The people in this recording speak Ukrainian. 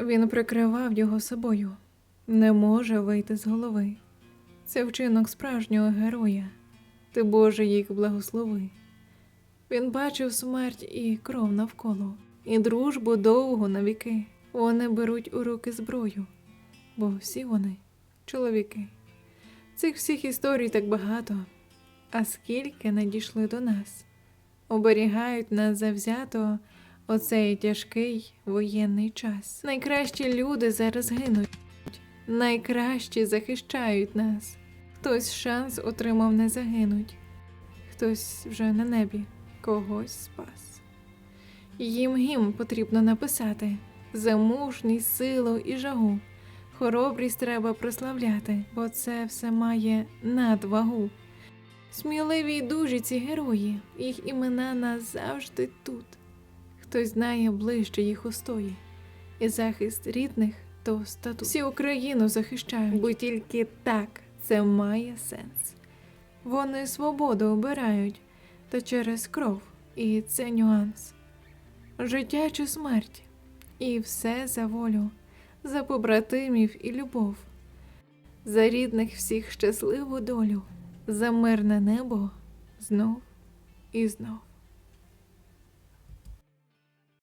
Він прикривав його собою, не може вийти з голови. Це вчинок справжнього героя. Ти Боже їх благослови. Він бачив смерть і кров навколо, і дружбу довгу на віки. Вони беруть у руки зброю, бо всі вони чоловіки. Цих всіх історій так багато, а скільки надійшли до нас, оберігають нас завзято оцей тяжкий воєнний час. Найкращі люди зараз гинуть, найкращі захищають нас. Хтось шанс отримав не загинуть, хтось вже на небі когось спас. Їм гімн потрібно написати за мужність, силу і жагу. Хоробрість треба прославляти, бо це все має надвагу. Сміливі й дужі ці герої, їх імена назавжди тут. Хтось знає ближче їх устої, і захист рідних то статут. Всі Україну захищають, бо тільки так це має сенс. Вони свободу обирають, та через кров, і це нюанс. Життя чи смерть, і все за волю, за побратимів і любов, за рідних всіх щасливу долю, за мирне небо знов і знов.